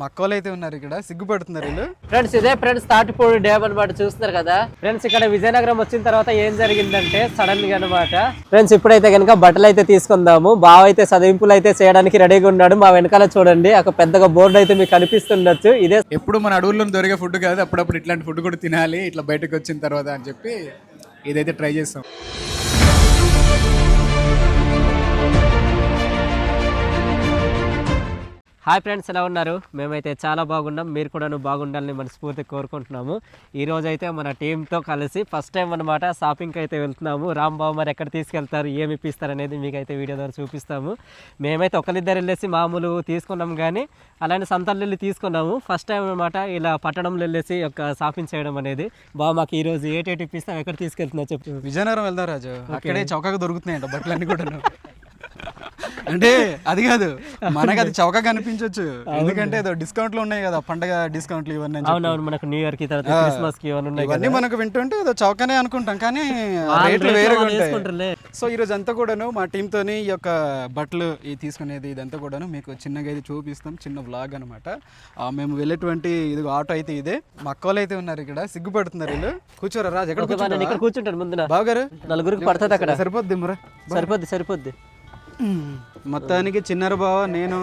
మా అక్కలు అయితే ఉన్నారు ఇక్కడ సిగ్గుపడుతున్నారు వీళ్ళు. ఫ్రెండ్స్ ఇదే ఫ్రెండ్స్ తాటిపూడి డ్యామ్ అనమాట చూస్తున్నారు కదా. ఫ్రెండ్స్ ఇక్కడ విజయనగరం వచ్చిన తర్వాత ఏం జరిగిందంటే సడన్గా అనమాట ఫ్రెండ్స్ ఇప్పుడైతే కనుక బట్టలు అయితే తీసుకుందాము. బావ అయితే చదివింపులు అయితే చేయడానికి రెడీగా ఉన్నాడు. మా వెనకాల చూడండి ఒక పెద్దగా బోర్డు అయితే మీకు కనిపిస్తుండొచ్చు. ఇదే ఎప్పుడు మన అడవుల్లో దొరికే ఫుడ్ కాదు అప్పుడప్పుడు ఇట్లాంటి ఫుడ్ కూడా తినాలి ఇట్లా బయటకు వచ్చిన తర్వాత అని చెప్పి ఇదైతే ట్రై చేస్తాం. హాయ్ ఫ్రెండ్స్ ఎలా ఉన్నారు? మేమైతే చాలా బాగున్నాం. మీరు కూడా బాగుండాలని మనస్ఫూర్తి కోరుకుంటున్నాము. ఈ రోజు అయితే మన టీంతో కలిసి ఫస్ట్ టైం అనమాట షాపింగ్కి అయితే వెళ్తున్నాము. రాంబాబు మరి ఎక్కడ తీసుకెళ్తారు ఏమి ఇప్పిస్తారు అనేది మీకైతే వీడియో ద్వారా చూపిస్తాము. మేమైతే ఒకరిద్దరు వెళ్ళేసి మామూలు తీసుకున్నాం కానీ అలానే సంతలు వెళ్ళి తీసుకున్నాము. ఫస్ట్ టైం అనమాట ఇలా పట్టణంలో వెళ్ళేసి ఒక షాపింగ్ చేయడం అనేది. బాగా మాకు ఈ రోజు ఏటేటి ఇప్పిస్తాం ఎక్కడ తీసుకెళ్తున్నా చెప్పు. విజయనగరం వెళ్దాం రాజు. అక్కడే చౌకగా దొరుకుతున్నాయంట బట్టలన్నీ కూడా అంటే అది కాదు. మనకు అది చౌకగా కనిపించవచ్చు ఎందుకంటే ఏదో డిస్కౌంట్లు ఉన్నాయి కదా పండగ డిస్కౌంట్లు ఇవన్నీ. అవునవును మనకు న్యూ ఇయర్కి తర్వాత క్రిస్మస్కి ఇవన్నీ ఉన్నాయి ఇవన్నీ మనకు వింటుంటే ఏదో చౌకనే అనుకుంటాం కానీ రేట్లు వాళ్ళు ఉంటాయి. సో ఈ రోజు అంతా కూడాను మా టీమ్ తోని ఈ యొక్క బట్టలు ఈ తీసుకునేది ఇదంతా కూడాను మీకు చిన్నగా అయితే చూపిస్తాం చిన్న వ్లాగ్ అనమాట మేము వెళ్ళేటువంటి ఇది ఆటో అయితే ఇదే. మా అక్కలు అయితే ఉన్నారు ఇక్కడ సిగ్గుపడుతున్నారు వీళ్ళు. కూర్చోరా రాజు ఎక్కడ కూర్చుంటాను ముందున. బావగారు? నలుగురికి పడుతుంది అక్కడ. సరిపోద్ది మురా సరిపోద్ది సరిపోద్ది. మొత్తానికి చిన్నర బావ నేను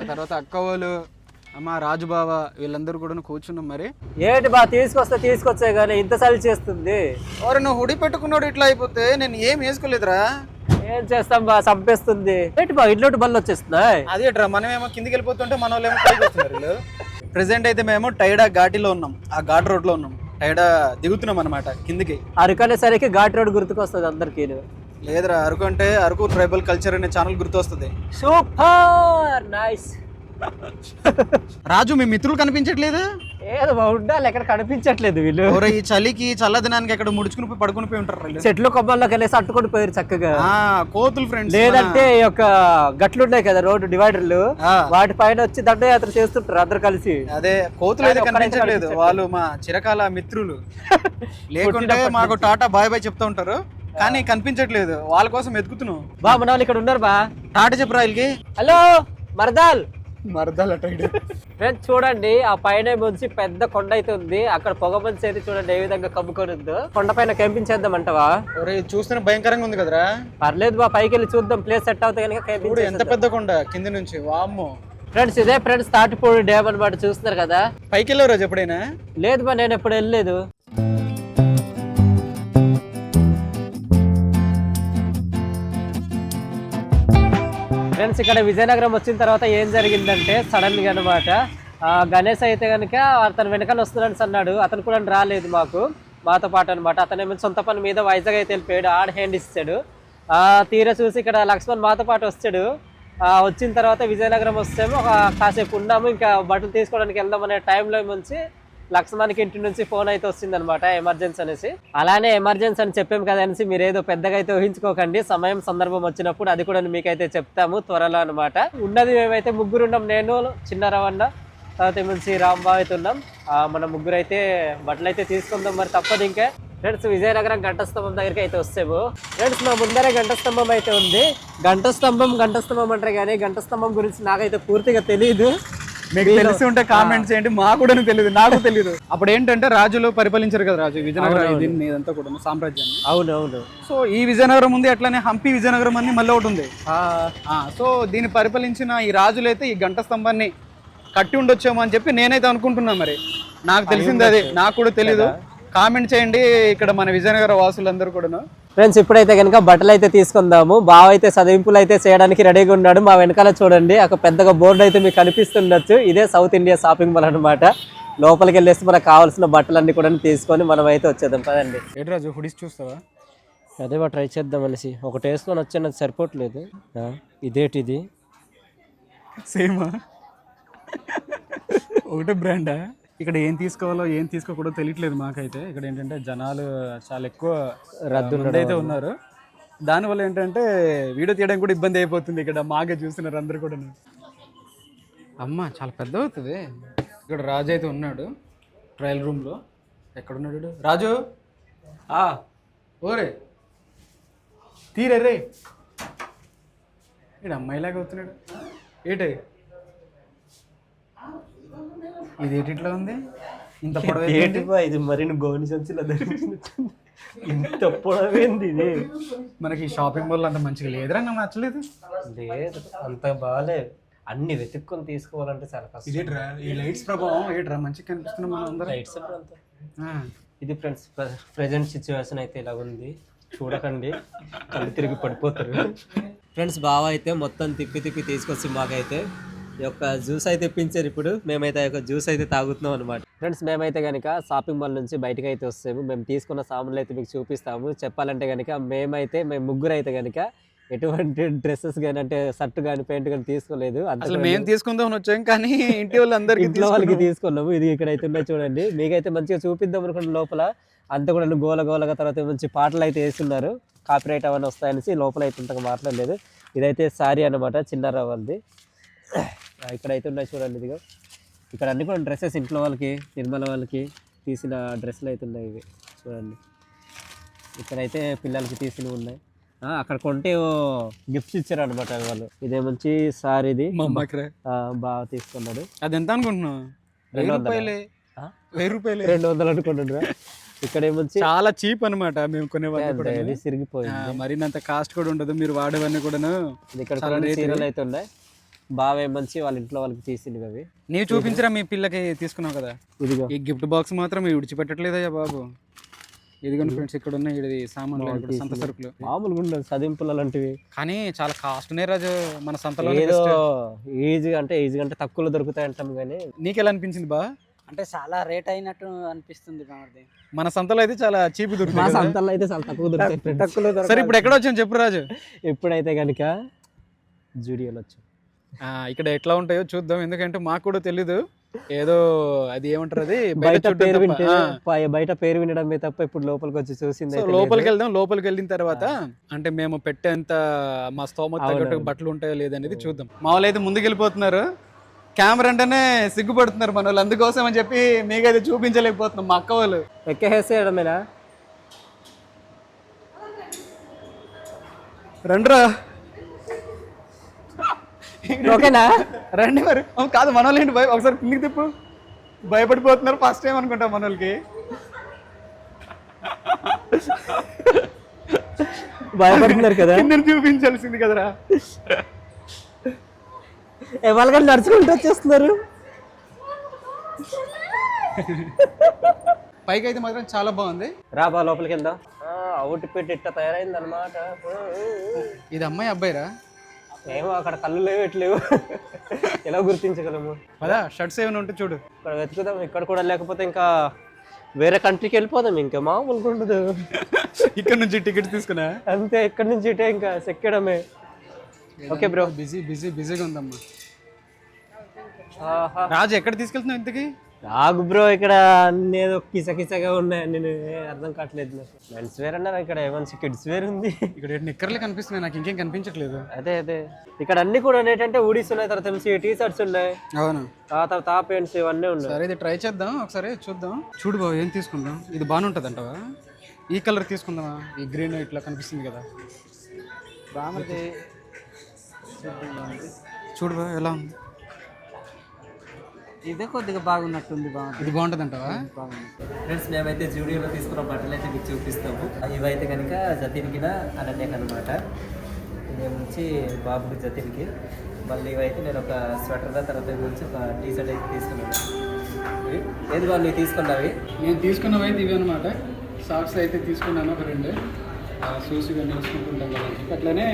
ఆ తర్వాత అక్క వాళ్ళు అమ్మ రాజు బావ వీళ్ళందరూ కూడా కూర్చున్నాం మరి. ఏంటి బా తీసుకొస్తే తీసుకొచ్చే కానీ ఇంత సరి చేస్తుంది? ఎవరు నువ్వు హుడి పెట్టుకున్నాడు ఇట్లా అయిపోతే నేను ఏం వేసుకోలేదురా? ఏం చేస్తాం బా చంపేస్తుంది. ఏంటి బా ఇంట్లో బళ్ళు వచ్చేస్తున్నాయి? అదేట్రా మనమేమో కిందికి వెళ్ళిపోతుంటే మన వాళ్ళు ఏమో పైకి వస్తున్నారు వీళ్ళు. ప్రెసెంట్ అయితే మేము టైడా ఘాటిలో ఉన్నాం. ఆ ఘాట్ రోడ్లో ఉన్నాం. టైడా దిగుతున్నాం అనమాట కిందికి. అరకనేసరికి ఘాట్ రోడ్ గుర్తుకొస్తుంది అందరికి లేదురా అరకు అంటే అరకు ట్రైబల్ కల్చర్ అనే ఛానల్ గుర్తొస్తుంది. సూపర్! నైస్! రాజు మీ మిత్రులు కనిపించట్లేదు? ఏదో ఉండాలి ఎక్కడ కనిపించట్లేదు వీళ్ళు. ఎవరో ఈ చలికి చల్లదనానికి అక్కడ ముడుచుకుని పోయి పడుకుని పోయి ఉంటారు వీళ్ళు. చెట్లు కొమ్మల్లోకి వెళ్ళేసి అట్టుకొని పోయారు చక్కగా. ఆ కోతులు ఫ్రెండ్స్ లేదంటే ఈ యొక్క గట్లు ఉన్నాయి కదా రోడ్డు డివైడర్లు. వాటి పైన వచ్చి దండయాత్ర చేస్తుంటారు అందరు కలిసి. అదే కోతులు అయితే కనిపించట్లేదు. వాళ్ళు మా చిరకాల మిత్రులు. లేకుంటే మాకు టాటా బాయ్ బాయ్ చెప్తా ఉంటారు. కానీ కనిపించట్లేదు. వాళ్ళ కోసం ఎదుగుతున్నాం బా మన వాళ్ళు ఇక్కడ ఉన్నారు బా. టాటా చెప్పరా వీళ్ళకి? హలో మరదాల్. మరదాల టైడ్ ఫ్రెండ్స్ చూడండి ఆ పైన మంచి పెద్ద కొండ అయితే ఉంది. అక్కడ పొగ మంచి అయితే చూడండి ఏ విధంగా కమ్ముకొని ఉందో కొండ పైన క్యాంపింగ్ అంటవా ఒరే చూస్తేనే భయంకరంగా ఉంది కదరా. పర్లేదు బా పైకి వెళ్ళి చూద్దాం. ప్లేస్ సెట్ కనుక క్యాంపింగ్ ఎంత పెద్ద కొండ కింది నుంచి. వామ్మో. ఫ్రెండ్స్ ఇదే ఫ్రెండ్స్ తాటిపూడి డ్యామ్ అన్నమాట. చూస్తున్నారు కదా? పైకి వెళ్ళావు రోజు ఎప్పుడైనా లేదు బా నేను ఎప్పుడు వెళ్ళలేదు. ఫ్రెండ్స్ ఇక్కడ విజయనగరం వచ్చిన తర్వాత ఏం జరిగిందంటే సడన్గా అనమాట గణేష్ అయితే కనుక అతను వెనకాల వస్తున్నాడు అన్నాడు. అతను కూడా రాలేదు మాకు. మాతో పాటు అనమాట అతనేమో సొంత పని మీద వైజాగ్ అయితే వెళ్ళిపోయాడు. ఆడ హ్యాండ్ ఇస్తాడు. ఆ తీరా చూసి ఇక్కడ లక్ష్మణ్ మాతో పాటు వచ్చాడు వచ్చిన తర్వాత విజయనగరం వస్తేమో. ఒక కాసేపు ఉన్నాము. ఇంకా బట్టలు తీసుకోవడానికి వెళ్దాం అనే టైంలో నుంచి లక్ష్మణ్కి ఇంటి నుంచి ఫోన్ అయితే వస్తుంది అనమాట ఎమర్జెన్సీ అనేసి. అలానే ఎమర్జెన్సీ అని చెప్పాం కదా అనేసి మీరు ఏదో పెద్దగా అయితే ఊహించుకోకండి. సమయం సందర్భం వచ్చినప్పుడు అది కూడా మీకైతే చెప్తాము త్వరలో అనమాట ఉన్నది మేమైతే ముగ్గురు ఉన్నాం. నేను చిన్న రవణ తర్వాత నుంచి రాంబాబు అయితే ఉన్నాం. మన ముగ్గురు అయితే బట్టలు అయితే తీసుకుందాం మరి తప్పదు ఇంకా. ఫ్రెండ్స్ విజయనగరం ఘంటస్తంభం దగ్గరికి అయితే వస్తాము. ఫ్రెండ్స్ మా ముందరే ఘంటస్తంభం అయితే ఉంది. గంట స్తంభం అంటారు కానీ ఘంటస్తంభం గురించి నాకైతే పూర్తిగా తెలియదు మీకు తెలిసి ఉంటే కామెంట్స్ చేయండి మాకు కూడా తెలియదు నాకు తెలియదు అప్పుడు ఏంటంటే రాజులు పరిపాలించారు కదా రాజు విజయనగరం దీన్ని ఇదంతా కూడా సామ్రాజ్యాన్ని. అవును అవును సో ఈ విజయనగరం ఉంది అట్లానే హంపి విజయనగరం అని మళ్ళీ ఒకటి ఉంది. సో దీన్ని పరిపాలించిన ఈ రాజులైతే ఈ గంట స్తంభాన్ని కట్టి ఉండొచ్చేమో అని చెప్పి నేనైతే అనుకుంటున్నా మరి. నాకు తెలిసింది అదే నాకు కూడా తెలీదు. కామెంట్ చేయండి ఇక్కడ మన విజయనగర వాసులందరూ కూడాను. ఫ్రెండ్స్ ఇప్పుడైతే కనుక బట్టలు అయితే తీసుకుందాము. బావ అయితే చదివింపులు అయితే చేయడానికి రెడీగా ఉన్నాడు. మా వెనకాల చూడండి ఒక పెద్దగా బోర్డు అయితే మీకు కనిపిస్తుండొచ్చు. ఇదే సౌత్ ఇండియా షాపింగ్ మాల్ అనమాట లోపలికి వెళ్ళేసి మనకు కావాల్సిన బట్టలన్నీ కూడా తీసుకొని మనం అయితే వచ్చేద్దాం. పదండి. ఏంటి రాజు హుడిస్ చూస్తావా? అదే ట్రై చేద్దాం అనేసి ఒకటి వేసుకొని వచ్చాను అది సరిపోవట్లేదు. ఇదేటిది సేమ్ ఒకటే బ్రాండా ఇక్కడ ఏం తీసుకోవాలో ఏం తీసుకోకూడదో తెలియట్లేదు మాకైతే. ఇక్కడ ఏంటంటే జనాలు చాలా ఎక్కువ రద్దు అయితే ఉన్నారు. దానివల్ల ఏంటంటే వీడియో తీయడానికి కూడా ఇబ్బంది అయిపోతుంది. ఇక్కడ మాకే చూస్తున్నారు అందరు కూడా అమ్మ చాలా పెద్ద అవుతుంది. ఇక్కడ రాజు అయితే ఉన్నాడు ట్రయల్ రూమ్లో ఎక్కడున్నాడు? రాజు? ఆ ఓరే. తీరే రే. ఇక్కడ అమ్మాయిలాగా అవుతున్నాడు. ఏంటి? ఇది ఎటిట్లో ఉంది? ఇంత పొడవు ఏంటి బా ఇది మరి గోని సంచిలో ధరించినట్టుంది ఇంత పొడవేంది ఇది. మనకి షాపింగ్ మాల్ అంత మంచిగా లేదురా నాకు నచ్చలేదు. లేదు అంత బాగాలేదు అన్ని వెతుక్కొని తీసుకోవాలంటే చాలా కష్టం. ఇదేట్రా ఈ లైట్స్ ప్రభావం ఏట్రా? మంచిగా కనిపిస్తున్నాం మనం అందరం లైట్స్ ఇది ఫ్రెండ్స్ ప్రజెంట్ సిచ్యువేషన్ అయితే ఇలా ఉంది. చూడకండి. కళ్ళు తిరిగి పడిపోతారు. ఫ్రెండ్స్ బావ అయితే మొత్తం తిప్పి తిప్పి తీసుకొచ్చి మాకైతే. యొక్క జ్యూస్ అయితే ఇప్పించారు ఇప్పుడు. మేమైతే ఆ యొక్క జ్యూస్ అయితే తాగుతున్నాం అనమాట ఫ్రెండ్స్ మేమైతే కనుక షాపింగ్ మాల్ నుంచి బయటకు అయితే వస్తాము. మేము తీసుకున్న సామాన్లు అయితే మీకు చూపిస్తాము. చెప్పాలంటే కనుక మేమైతే మేము ముగ్గురు అయితే కనుక ఎటువంటి డ్రెస్సెస్ కానీ అంటే షర్ట్ కానీ ప్యాంట్ కానీ తీసుకోలేదు. అసలు మేము తీసుకుందాం అని వచ్చాం కానీ ఇంటి వాళ్ళు అందరికి ఇంట్లో వాళ్ళకి తీసుకున్నాము. ఇది ఇక్కడైతే ఉన్నాయి చూడండి. మీకైతే మంచిగా చూపిద్దాం అనుకున్న లోపల అంతా కూడా గోల గోలగా తర్వాత మంచి పాటలు అయితే వేస్తున్నారు. కాపీరైట్ అవన్నీ వస్తాయనేసి లోపల అయితే ఇంతగా మాట్లాడలేదు. ఇదైతే సారీ అన్నమాట చిన్నారా వాళ్ళది. ఇక్కడైతే ఉన్నాయి చూడండి ఇదిగో. ఇక్కడ అన్ని కూడా డ్రెస్సెస్ ఇంట్లో వాళ్ళకి నిర్మల వాళ్ళకి తీసిన డ్రెస్సులు అయితే ఉన్నాయి ఇవి. చూడండి. ఇక్కడైతే పిల్లలకి తీసినవి ఉన్నాయి. ఆ, అక్కడ కొంటే గిఫ్ట్స్ ఇచ్చారు అనమాట వాళ్ళు. ఇదే మంచి సారీ ఇది. బాగా తీసుకున్నాడు. అది ఎంత అనుకుంటున్నావు? వెయ్యి రెండు వందలా? రూపాయలే. రెండు వందలు అనుకుంటుండ్రా ఇక్కడ ఏమొచ్చి చాలా చీప్ అన్నమాట మేము కూడా అది సిరిగిపోయింది. మరినంత కాస్ట్ కూడా ఉండదు మీరు వాడేవన్నీ ఇది ఇక్కడ చాలా కొన్ని రేటు చీరలు అయితే ఉన్నాయి. బాగా ఏమంచి వాళ్ళ ఇంట్లో వాళ్ళకి తీసింది అవి. నీవు చూపించరా మీ పిల్లకి తీసుకున్నావు కదా? ఇదిగో. ఈ గిఫ్ట్ బాక్స్ మాత్రం మీరు విడిచిపెట్టట్లేదయ్యా బాబు. ఇదిగోండి ఫ్రెండ్స్ ఇక్కడ ఉన్నాయి ఇది సామాన్లు ఇక్కడ సంత సరుకులు. మామూలుగా ఉండదు చదింపులు అలాంటివి. కానీ చాలా కాస్ట్ ఉన్నాయి రాజు మన సంతలో ఏదో ఈజీగా అంటే ఈజీగా అంటే తక్కువలో దొరుకుతాయి అంటాం కానీ. నీకు ఎలా అనిపించింది బా? అంటే చాలా రేట్ అయినట్టు అనిపిస్తుంది మన సంతలో అయితే చాలా చీప్ మా దొరుకుతుంది కదా. సంతల్లో అయితే చాలా తక్కువ దొరుకుతాయి. సరే ఇప్పుడు ఎక్కడ వచ్చాను చెప్పు రాజు? ఎప్పుడైతే కనుక జూడియోలో వచ్చు. ఆ, ఇక్కడ ఎట్లా ఉంటాయో చూద్దాం. ఎందుకంటే మాకు కూడా తెలీదు. ఏదో అది ఏమంటారు అది? బయట పేరు. వింటే బయట పేరు వినడమే తప్ప ఇప్పుడు లోపలికి వచ్చి చూసింది లోపలికి. వెళ్దాం లోపలికి వెళ్ళిన తర్వాత అంటే మేము పెట్టేంత మా స్తోమత తగ్గట్టు. బట్టలు ఉంటాయో లేదనేది చూద్దాం. మా వాళ్ళు అయితే ముందుకు వెళ్ళిపోతున్నారు కెమెరా అంటేనే సిగ్గుపడుతున్నారు మన వాళ్ళు. అందుకోసం అని చెప్పి మీకైతే చూపించలేకపోతున్నాం మా అక్క వాళ్ళు. ఎక్కేసేయడమేనా రండిరా. ఓకేనా? రండి మరి. కాదు మన వాళ్ళు ఏంటి భయ ఒకసారి కిందికి తిప్పు. భయపడిపోతున్నారు ఫస్ట్ టైం అనుకుంటా మన వాళ్ళకి భయపడుతున్నారు కదా. కింద చూపించాల్సింది కదరా. ఎవరిగా నడుచుకుంటూ వచ్చేస్తున్నారు. పైకి అయితే మాత్రం చాలా బాగుంది. రా బా లోపలికి వెళ్దాం. అవుట్ పెట్టి ఇట్ట తయారైంది అనమాట ఇది అమ్మాయి అబ్బాయిరా? ఏమో అక్కడ కళ్ళు లేవు ఎట్లేవు ఎలా గుర్తించగలము? పదా షర్ట్స్ ఏమైనా ఉంటే చూడు. ఇక్కడ వెతుకుదాం ఇక్కడ కూడా లేకపోతే ఇంకా వేరే కంట్రీకి వెళ్ళిపోదాం ఇంకా మామూలుగా ఉండదు. ఇక్కడ నుంచి టికెట్ తీసుకున్నా? అంతే ఇక్కడ నుంచి ఇటే ఇంకా చెక్కడమే ఓకే బ్రో. బిజీ బిజీ బిజీగా ఉందమ్మా. రాజు ఎక్కడ తీసుకెళ్తున్నావు ఇంతకి? ఆగు బ్రో ఇక్కడ అన్ని ఏదో కిస కిసగా ఉన్నాయి నేను అర్థం కావట్లేదు నాకు. మెన్స్ వేర్ అన్నారు? ఇక్కడ ఏమన్నా కిడ్స్ వేర్ ఉంది. ఇక్కడ నిక్కర్లే కనిపిస్తున్నాయి నాకు ఇంకేం కనిపించట్లేదు. అదే అదే. ఇక్కడ అన్ని కూడా ఏంటంటే ఊడీస్ ఉన్నాయి తర్వాత తెలిసి టీ షర్ట్స్ ఉన్నాయి. అవును. ఆ తర్వాత ఆ ప్యాంట్స్ ఇవన్నీ ఉన్నాయి. సరే ఇది ట్రై చేద్దాం ఒకసారి చూద్దాం. చూడు బాబు ఏం తీసుకుందాం? ఇది బాగానే ఉంటుంది అంటవా ఈ కలర్ తీసుకుందామా? ఈ గ్రీన్ ఇట్లా కనిపిస్తుంది కదా. బామర్ది చూడు బాబు ఎలా ఉంది? ఇదే కొద్దిగా బాగున్నట్టుంది బామర్ది ఇది బాగుంటుంది అంటవా బాగుంది ఫ్రెండ్స్ మేమైతే జూడియోలో తీసుకున్న బట్టలు అయితే మీకు చూపిస్తాము ఇవైతే కనుక జతిన్కి అనన్యక్ అనమాట ఇదేమొచ్చి బాబుకి జతిన్కి. మళ్ళీ ఇవైతే నేను ఒక స్వెటర్ తర్వాత వచ్చి ఒక టీ షర్ట్ అయితే తీసుకున్నాను. ఏది బాబు నీవు తీసుకున్నవి? నేను తీసుకున్నవి అయితే ఇవి అనమాట సాక్స్ అయితే తీసుకున్నాను ఒక రెండు. షూస్ ఇవన్నీ వేసుకుంటుంటాం కదా అట్లనే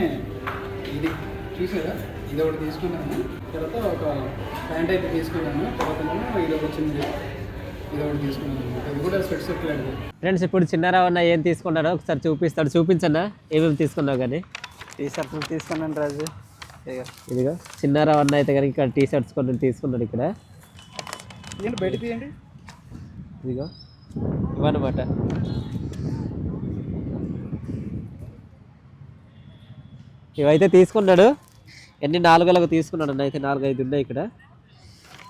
ఇది. చూసారా ఇది ఒకటి తీసుకున్నాను. తర్వాత ఒక ప్యాంట్ అయితే తీసుకున్నాను. తర్వాత ఇది ఒకటి చిన్నది ఇది ఒకటి తీసుకున్నాను అనమాట ఇది కూడా స్వెట్ సెట్ లాంటిది ఫ్రెండ్స్ ఇప్పుడు చిన్నారావన్న ఏం తీసుకున్నాడో ఒకసారి చూపిస్తాడు. చూపించన్నా ఏమేమి తీసుకున్నావు కానీ? టీ షర్ట్లు తీసుకున్నాను రాజు. ఇదిగో. చిన్నారావన్న అయితే కనుక ఇక్కడ టీ షర్ట్స్ కొన్ని తీసుకున్నాడు ఇక్కడ. బయట తీయండి. ఇదిగో ఇవన్నమాట ఇవైతే తీసుకున్నాడు. ఎన్ని నాలుగులకు తీసుకున్నాడు అన్న? అయితే నాలుగు ఐదు ఉన్నాయి ఇక్కడ.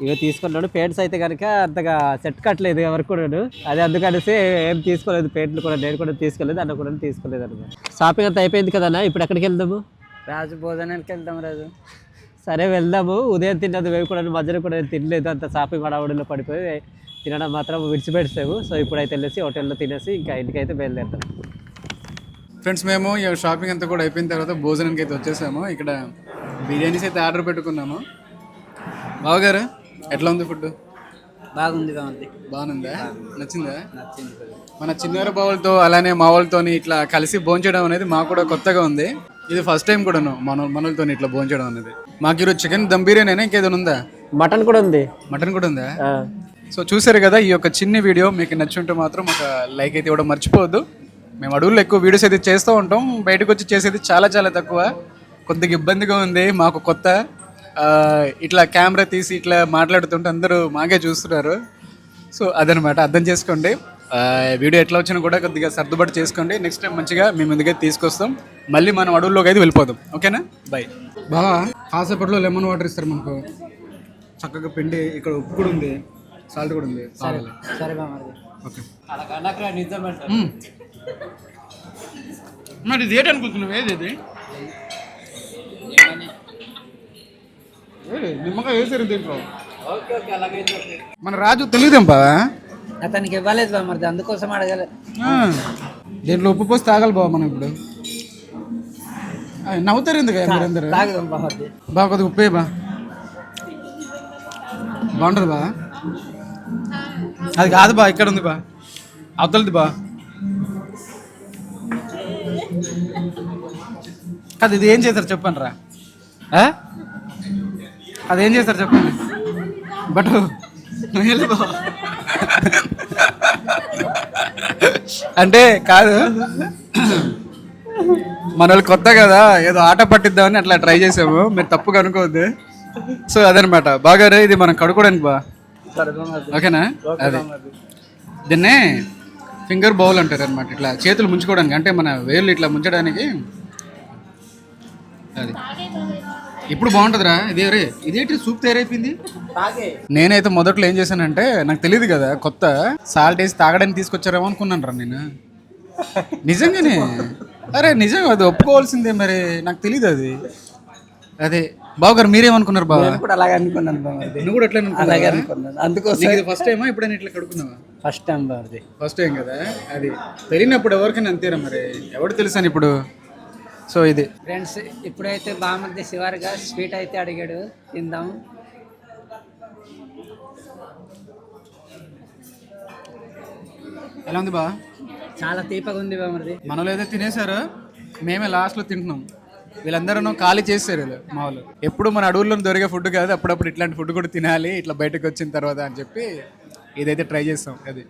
ఇవి తీసుకున్నాడు. పెయింట్స్ అయితే కనుక అంతగా సెట్ కట్టలేదు ఎవరికి కూడా అదే అందుకనేసి ఏం తీసుకోలేదు. పెయింట్లు కూడా నేను కూడా తీసుకోలేదు అన్న కూడా తీసుకోలేదు అనమాట షాపింగ్ అంతా అయిపోయింది కదన్నా ఇప్పుడు ఎక్కడికి వెళ్దాము? రాజు భోజనానికి వెళ్దాం రాజు. సరే వెళ్దాము. ఉదయం తిన్నది మేము కూడా మధ్యలో కూడా తినలేదు. అంత షాపింగ్ హడావుడిలో పడిపోయి తినడం మాత్రం విడిచిపెడతాము సో ఇప్పుడైతే వెళ్ళేసి హోటల్లో తినేసి ఇంకా ఇంటికైతే బయలుదేరుతాం. ఫ్రెండ్స్ మేము ఈ షాపింగ్ అంతా కూడా అయిపోయిన తర్వాత భోజనానికి అయితే వచ్చేసాము. ఇక్కడ బిర్యానీస్ అయితే ఆర్డర్ పెట్టుకున్నాము. బావగారు ఎట్లా ఉంది ఫుడ్ బాగుంది బాగుంది. బాగుందా? నచ్చిందా. మన చిన్నవారి బావులతో అలానే మా వాళ్ళతోని ఇట్లా కలిసి భోంచడం అనేది మాకు కూడా కొత్తగా ఉంది. ఇది ఫస్ట్ టైం కూడాను మన మనలతో ఇట్లా భోంచడం అనేది. మాకు ఈరోజు చికెన్ దమ్ బిర్యానీ ఇంకేదైనా ఉందా? మటన్ కూడా ఉంది. మటన్ కూడా ఉందా? సో చూసారు కదా ఈ యొక్క చిన్న వీడియో మీకు నచ్చుంటే మాత్రం ఒక లైక్ అయితే ఇవ్వడం మర్చిపోవద్దు. మేము అడవుల్లో ఎక్కువ వీడియోస్ అయితే చేస్తూ ఉంటాం. బయటకు వచ్చి చేసేది చాలా చాలా తక్కువ. కొద్దిగా ఇబ్బందిగా ఉంది. మాకు కొత్త ఇట్లా కెమెరా తీసి ఇట్లా మాట్లాడుతుంటే అందరూ మాకే చూస్తున్నారు. సో అదనమాట. అర్థం చేసుకోండి. వీడియో ఎట్లా వచ్చినా కూడా కొద్దిగా సర్దుబాటు చేసుకోండి. నెక్స్ట్ టైం మంచిగా మేము ముందుగా తీసుకొస్తాం. మళ్ళీ మనం అడవుల్లోకి అయితే వెళ్ళిపోదాం. ఓకేనా? బాయ్ బావా కాసేపట్లో లెమన్ వాటర్ ఇస్తారు మనకు చక్కగా పిండి ఇక్కడ ఉప్పు కూడా ఉంది. సాల్ట్ కూడా ఉంది. సరే ఓకే. మరి ఇది ఏంటి అనుకుంటున్నావు? ఏది ఇది? నిమ్మకాయ వేసారు దీంట్లో మన రాజు తెలియదేంపా అతనికి ఇవ్వలేదు బామర్ది అందుకోసం అడగలే. దీంట్లో ఉప్పు పోసి తాగాలి బావ మనం ఇప్పుడు. నవ్వుతారు ఎందుకు మీరందరూ? తాగుదాం బామర్ది బా కొద్దిగా ఉప్పే బా. బాగుంటుంది బా. అది కాదు బా ఇక్కడ ఉంది బా. అవతలది బా. అది ఇది ఏం చేశారు చెప్పండి రా ఆ? అది ఏం చేశారు చెప్పండి. బట్ అంటే కాదు మన వాళ్ళు కొత్త కదా ఏదో ఆట పట్టిద్దామని అట్లా ట్రై చేసాము. మీరు తప్పుగా అనుకోవద్దు. సో అదనమాట. బాగా రే, ఇది మనం కడుక్కోవడానికి బా. ఓకేనా? అదే. దీన్నే ఫింగర్ బౌల్ అంటారు అనమాట ఇట్లా చేతులు ముంచుకోవడానికి అంటే మన వేళ్ళు ఇట్లా ముంచడానికి అది. ఇప్పుడు బాగుంటుందిరా? ఇదే రే ఇదేంటి సూప్ తయారైపోయింది. నేనైతే మొదట్లో ఏం చేశానంటే నాకు తెలియదు కదా కొత్త సాల్ట్ వేసి తాగడానికి తీసుకొచ్చారేమో అనుకున్నాను రా నేను. నిజంగానే? అరే నిజంగా అది ఒప్పుకోవాల్సిందే మరి నాకు తెలియదు అది. అదే మీరేమనుకున్నారు నేను కూడా అలాగే అనుకున్నాను బామర్ది నువ్వు కూడా అలాగే? అనుకున్నాను. అందుకోసం ఇది ఫస్ట్ టైమా ఎప్పుడైనా ఇట్లా కడుక్కున్నావా? ఫస్ట్ టైం బామర్ది ఫస్ట్ టైం కదా? అది తెలియనప్పుడు ఎవరికైనా అంతేరా మరి? ఎవడు తెలుసాను ఇప్పుడు సో ఇది. ఫ్రెండ్స్ ఇప్పుడైతే బామర్ది శివారిగా స్వీట్ అయితే అడిగాడు. తిందాం. ఎలా ఉంది బా? చాలా తీపగా ఉంది బామర్ది. మనలో ఏదో తినేశారు మేమే లాస్ట్లో తింటున్నాం. వీళ్ళందరూ ఖాళీ చేశారు వీళ్ళు మా వాళ్ళు. ఎప్పుడు మన అడవుల్లో దొరికే ఫుడ్ కాదు అప్పుడప్పుడు ఇట్లాంటి ఫుడ్ కూడా తినాలి ఇట్లా బయటకు వచ్చిన తర్వాత అని చెప్పి ఇదైతే ట్రై చేస్తాం అది.